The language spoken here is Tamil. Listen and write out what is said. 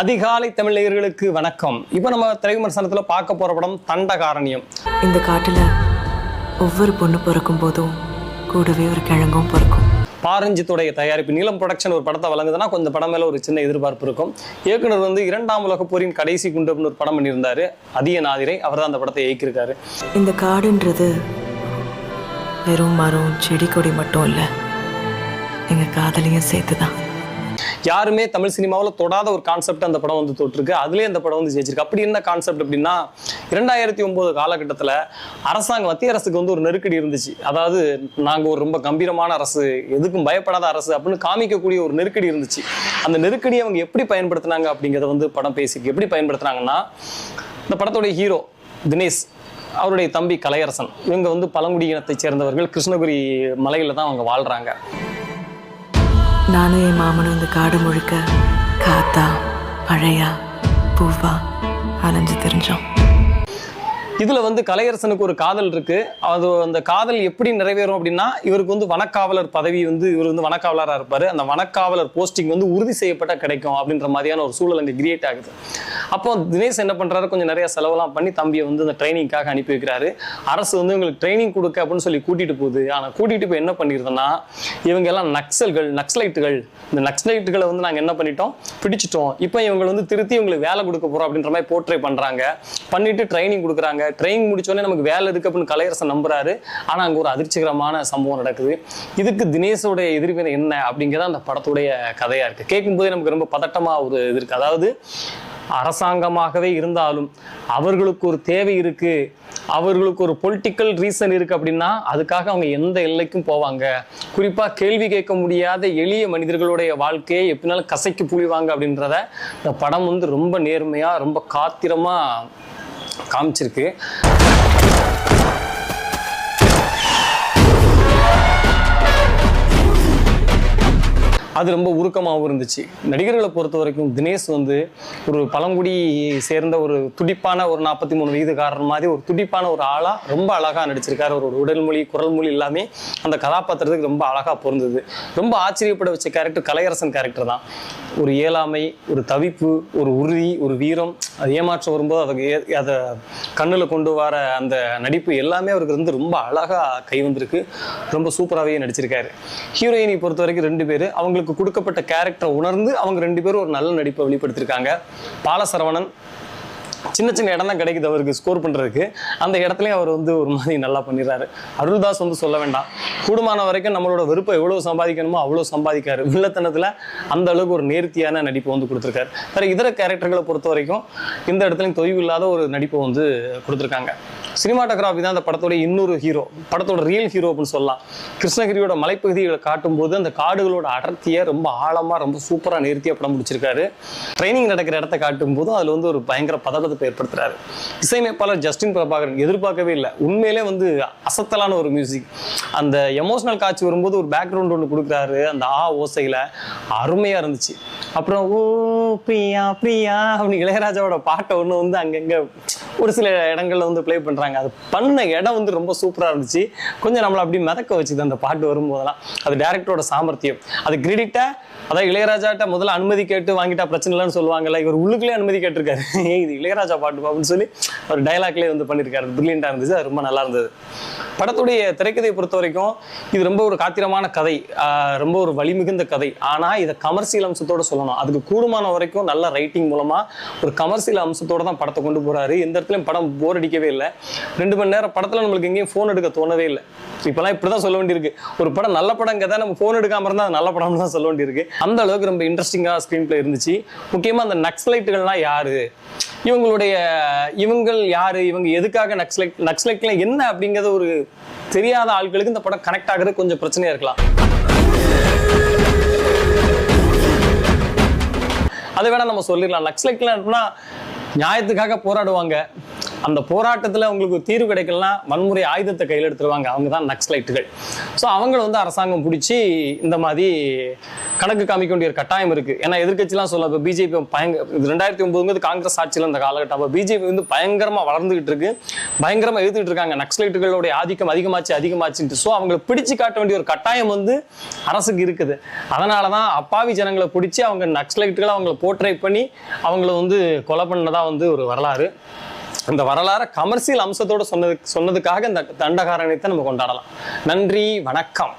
அதிகாலை தமிழர்களுக்கு வணக்கம். இப்போ நம்ம திரைவிமர்சனத்தில் பார்க்க போற படம் தண்டகாரணியம். இந்த காட்டில் ஒவ்வொரு பொண்ணு பிறக்கும் போதும் கூடவே ஒரு கிழங்கும் பிறக்கும். பாரஞ்சித்துடைய தயாரிப்பு நீலம் ப்ரொடக்ஷன் ஒரு படத்தை வழங்குதுன்னா கொஞ்சம் படம் மேலே ஒரு சின்ன எதிர்பார்ப்பு இருக்கும். இயக்குனர் வந்து இரண்டாம் உலக போரின் கடைசி குண்டு அப்படின்னு ஒரு படம் பண்ணியிருந்தாரு. அதிய நாதிரை அவர் தான் அந்த படத்தை இயக்கியிருக்காரு. இந்த காடுன்றது வெறும் மரம் செடி கொடி மட்டும் இல்லை எங்கள் காதலையும் சேர்த்து தான் யாருமே தமிழ் சினிமாவில் தொடாத ஒரு கான்செப்ட் அந்த படம் வந்து தொட்டிருக்கு. அதுலேயே அந்த படம் வந்து ஜெயிச்சிருக்கு. அப்படி என்ன கான்செப்ட் அப்படின்னா இரண்டாயிரத்தி ஒம்பது காலகட்டத்தில் அரசாங்கம் மத்திய அரசுக்கு வந்து ஒரு நெருக்கடி இருந்துச்சு. அதாவது நாங்கள் ஒரு ரொம்ப கம்பீரமான அரசு எதுக்கும் பயப்படாத அரசு அப்படின்னு காமிக்கக்கூடிய ஒரு நெருக்கடி இருந்துச்சு. அந்த நெருக்கடியை அவங்க எப்படி பயன்படுத்தினாங்க அப்படிங்கிறத வந்து படம் பேசிக்கு எப்படி பயன்படுத்தினாங்கன்னா இந்த படத்துடைய ஹீரோ தினேஷ் அவருடைய தம்பி கலையரசன் இவங்க வந்து பழங்குடியினத்தைச் சேர்ந்தவர்கள். கிருஷ்ணகிரி மலையில தான் அவங்க வாழ்றாங்க. நானும் என் மாமனும் இந்த காடு முழுக்க காத்தா மழையா பூவா அலைஞ்சு தெரிஞ்சோம். இதில் வந்து கலையரசனுக்கு ஒரு காதல் இருக்கு. அது அந்த காதல் எப்படி நிறைவேறும் அப்படின்னா இவருக்கு வந்து வனக்காவலர் பதவி வந்து இவர் வந்து வனக்காவலராக இருப்பார். அந்த வனக்காவலர் போஸ்டிங் வந்து உறுதி செய்யப்பட்டால் கிடைக்கும் அப்படின்ற மாதிரியான ஒரு சூழல் அங்கே கிரியேட் ஆகுது. அப்போ தினேஷ் என்ன பண்ணுறாரு கொஞ்சம் நிறைய செலவெல்லாம் பண்ணி தம்பியை வந்து அந்த ட்ரைனிங்காக அனுப்பி வைக்கிறாரு. அரசு வந்து இவங்களுக்கு ட்ரைனிங் கொடுக்க அப்படின்னு சொல்லி கூட்டிட்டு போகுது. ஆனால் கூட்டிகிட்டு போய் என்ன பண்ணிருந்தோம்னா இவங்க எல்லாம் நக்சல்கள் நக்சலைட்டுகள். இந்த நக்சலைட்டுகளை வந்து நாங்கள் என்ன பண்ணிட்டோம்? பிடிச்சிட்டோம். இப்போ இவங்களை வந்து திருத்தி இவங்களுக்கு வேலை கொடுக்க போகிறோம் அப்படின்ற மாதிரி போர்ட்ரே பண்ணுறாங்க பண்ணிட்டு ட்ரைனிங் கொடுக்குறாங்க. ட்ரைனிங் முடிச்சோடனே நமக்கு வேலை இருக்கு அப்படின்னு கலையரசன் நம்புறாரு. ஆனா அங்க ஒரு அதிர்ச்சிகரமான சம்பவம் நடக்குது. இதுக்கு தினேஷோடைய எதிர்வினை என்ன அப்படிங்கிறத அந்த படத்துடைய கதையா இருக்கு. கேட்கும்போதே நமக்கு ரொம்ப பதட்டமா ஒரு இது இருக்கு. அதாவது அரசாங்கமாகவே இருந்தாலும் அவர்களுக்கு ஒரு தேவை இருக்கு. அவர்களுக்கு ஒரு பொலிட்டிக்கல் ரீசன் இருக்கு அப்படின்னா அதுக்காக அவங்க எந்த எல்லைக்கும் போவாங்க. குறிப்பா கேள்வி கேட்க முடியாத எளிய மனிதர்களுடைய வாழ்க்கையை எப்படினாலும் கசைக்கு புழிவாங்க அப்படின்றத இந்த படம் வந்து ரொம்ப நேர்மையா ரொம்ப காத்திரமா காமிச்சிருக்கு. அது ரொம்ப உருக்கமாகவும் இருந்துச்சு. நடிகர்களை பொறுத்த வரைக்கும் தினேஷ் வந்து ஒரு பழங்குடி சேர்ந்த ஒரு துடிப்பான ஒரு நாற்பத்தி மூணு வயதுக்காரர் மாதிரி ஒரு துடிப்பான ஒரு ஆளாக ரொம்ப அழகாக நடிச்சிருக்காரு. ஒரு உடல் மொழி குரல் மொழி எல்லாமே அந்த கதாபாத்திரத்துக்கு ரொம்ப அழகாக பொருந்தது. ரொம்ப ஆச்சரியப்பட வச்ச கேரக்டர் கலையரசன் கேரக்டர் தான். ஒரு இயலாமை ஒரு தவிப்பு ஒரு உறுதி ஒரு வீரம் அது ஏமாற்றம் வரும்போது அதை ஏ- அதை கண்ணில் கொண்டு வர அந்த நடிப்பு எல்லாமே அவருக்கு வந்து ரொம்ப அழகாக கை வந்திருக்கு. ரொம்ப சூப்பராகவே நடிச்சிருக்காரு. ஹீரோயினை பொறுத்த வரைக்கும் ரெண்டு பேர். அவங்களுக்கு கொடுக்கப்பட்ட கேரக்டரை உணர்ந்து அவங்க ரெண்டு பேரும் ஒரு நல்ல நடிப்பை வெளிப்படுத்தியிருக்காங்க பாலசரவணன் சின்ன சின்ன இடம் தான் கிடைக்குது அவருக்கு ஸ்கோர் பண்ணுறதுக்கு அந்த இடத்துலையும் அவர் வந்து ஒரு மாதிரி நல்லா பண்ணிடுறாரு. அருள்தாஸ் வந்து சொல்ல வேண்டாம். கூடுமான வரைக்கும் நம்மளோட விருப்பம் எவ்வளவு சம்பாதிக்கணுமோ அவ்வளோ சம்பாதிக்காரு. வில்லத்தனத்தில் அந்த அளவுக்கு ஒரு நேர்த்தியான நடிப்பை வந்து கொடுத்துருக்காரு. வேறு இதர கேரக்டர்களை பொறுத்த வரைக்கும் இந்த இடத்துலையும் தொய்வு இல்லாத ஒரு நடிப்பை வந்து கொடுத்துருக்காங்க. சினிமாட்டோகிராஃபி தான் அந்த படத்தோட இன்னொரு ஹீரோ படத்தோட ரியல் ஹீரோ அப்படின்னு சொல்லலாம். கிருஷ்ணகிரியோட மலைப்பகுதிகளை காட்டும்போது அந்த காடுகளோட அடர்த்தியை ரொம்ப ஆழமாக ரொம்ப சூப்பராக நிறுத்தியாக படம் பிடிச்சிருக்காரு ட்ரைனிங் நடக்கிற இடத்த காட்டும் போதும் அதில் வந்து ஒரு பயங்கர பதட்டத்தை ஏற்படுத்துறாரு. இசையமைப்பாளர் ஜஸ்டின் பிரபாகரன் எதிர்பார்க்கவே இல்லை. உண்மையிலே வந்து அசத்தலான ஒரு மியூசிக் அந்த எமோஷனல் காட்சி வரும்போது ஒரு பேக்ரவுண்ட் ஒன்று கொடுக்குறாரு. அந்த ஆ ஓசையில் அருமையாக இருந்துச்சு. அப்புறம் ஓ பிரியா பிரியா அப்படின்னு இளையராஜாவோட பாட்டை ஒன்று வந்து அங்கங்கே ஒரு சில இடங்களில் வந்து ப்ளே பண்ணுறாங்க அது பண்ண இடம் வந்து ரொம்ப சூப்பராக இருந்துச்சு. கொஞ்சம் நம்மளை அப்படி மிதக்க வச்சுது அந்த பாட்டு வரும்போதெல்லாம். அது டேரக்டரோட சாமர்த்தியம். அது கிரெடிட்டாக அதான் இளையராஜாட்ட முதல்ல அனுமதி கேட்டு வாங்கிட்டா பிரச்சனை இல்லைன்னு சொல்லுவாங்கல்ல இவர் உள்ளுக்குள்ளே அனுமதி கேட்டிருக்காரு. ஏன் இது இளையராஜா பாட்டு அப்படின்னு சொல்லி ஒரு டைலாக்லேயே வந்து பண்ணியிருக்காரு பிரில்லியண்டாக இருந்துச்சு. அது ரொம்ப நல்லா இருந்தது. படத்துடைய திரைக்கதையை பொறுத்த வரைக்கும் இது ரொம்ப ஒரு காத்திரமான கதை ரொம்ப ஒரு வலிமிகுந்த கதை. ஆனால் இதை கமர்சியல் அம்சத்தோட சொல்லணும். அதுக்கு கூடுமான வரைக்கும் நல்ல ரைட்டிங் மூலமாக ஒரு கமர்சியல் அம்சத்தோட தான் படத்தை கொண்டு போகிறாரு எந்த இடத்துலையும் படம் போர் அடிக்கவே இல்லை. ரெண்டு மணி நேரம் படத்தில் நம்மளுக்கு எங்கேயும் ஃபோன் எடுக்க தோணவே இல்லை. இப்போல்லாம் இப்படி தான் சொல்ல வேண்டியிருக்கு. ஒரு படம் நல்ல படம் கதை நம்ம ஃபோன் எடுக்காமல் இருந்தால் அது நல்ல படம்னு தான் சொல்ல வேண்டியிருக்கு. அந்த அளவுக்கு ரொம்ப இன்ட்ரெஸ்டிங்காக ஸ்க்ரீன் பிளே இருந்துச்சு. முக்கியமாக அந்த நக்ஸ்லைட்டுகள்லாம் யாரு? இவங்களுடைய இவங்கள் யாரு? இவங்க எதுக்காக நக்ஸ்லைட் நக்ஸ்லைட்ல என்ன அப்படிங்கிறத ஒரு தெரியாத ஆட்களுக்கு இந்த படம் கனெக்ட் ஆகுறது கொஞ்சம் பிரச்சனையா இருக்கலாம். அதை வேணா நம்ம சொல்லிடலாம். நக்ஸ்லைட்லாம் எப்படின்னா நியாயத்துக்காக போராடுவாங்க. அந்த போராட்டத்தில் அவங்களுக்கு தீர்வு கிடைக்கலனா வன்முறை ஆயுதத்தை கையில் எடுத்துருவாங்க. அவங்க தான் நக்ஸ்லைட்டுகள் ஸோ அவங்கள வந்து அரசாங்கம் பிடிச்சி இந்த மாதிரி கணக்கு காமிக்க வேண்டிய ஒரு கட்டாயம் இருக்குது ஏன்னா எதிர்க்கட்சிலாம் சொல்ல இப்போ பிஜேபி பயங்க ரெண்டாயிரத்தி ஒன்பதுங்கிறது காங்கிரஸ் ஆட்சியில் இந்த காலகட்டம். அப்போ பிஜேபி வந்து பயங்கரமாக வளர்ந்துகிட்டு இருக்கு. பயங்கரமாக எழுதிட்டு இருக்காங்க. நக்ஸ்லைட்டுகளுடைய ஆதிக்கம் அதிகமாச்சு அதிகமாச்சுட்டு ஸோ அவங்களை பிடிச்சு காட்ட வேண்டிய ஒரு கட்டாயம் வந்து அரசுக்கு இருக்குது. அதனால தான் அப்பாவி ஜனங்களை பிடிச்சி அவங்க நக்ஸ்லைட்டுகளை அவங்கள போர்ட்ரேட் பண்ணி அவங்கள வந்து கொலை பண்ணதான் வந்து ஒரு வரலாறு. இந்த வரலாறு கமர்சியல் அம்சத்தோட சொன்னது சொன்னதுக்காக இந்த தண்டகாரணியத்தை நம்ம கொண்டாடலாம். நன்றி வணக்கம்.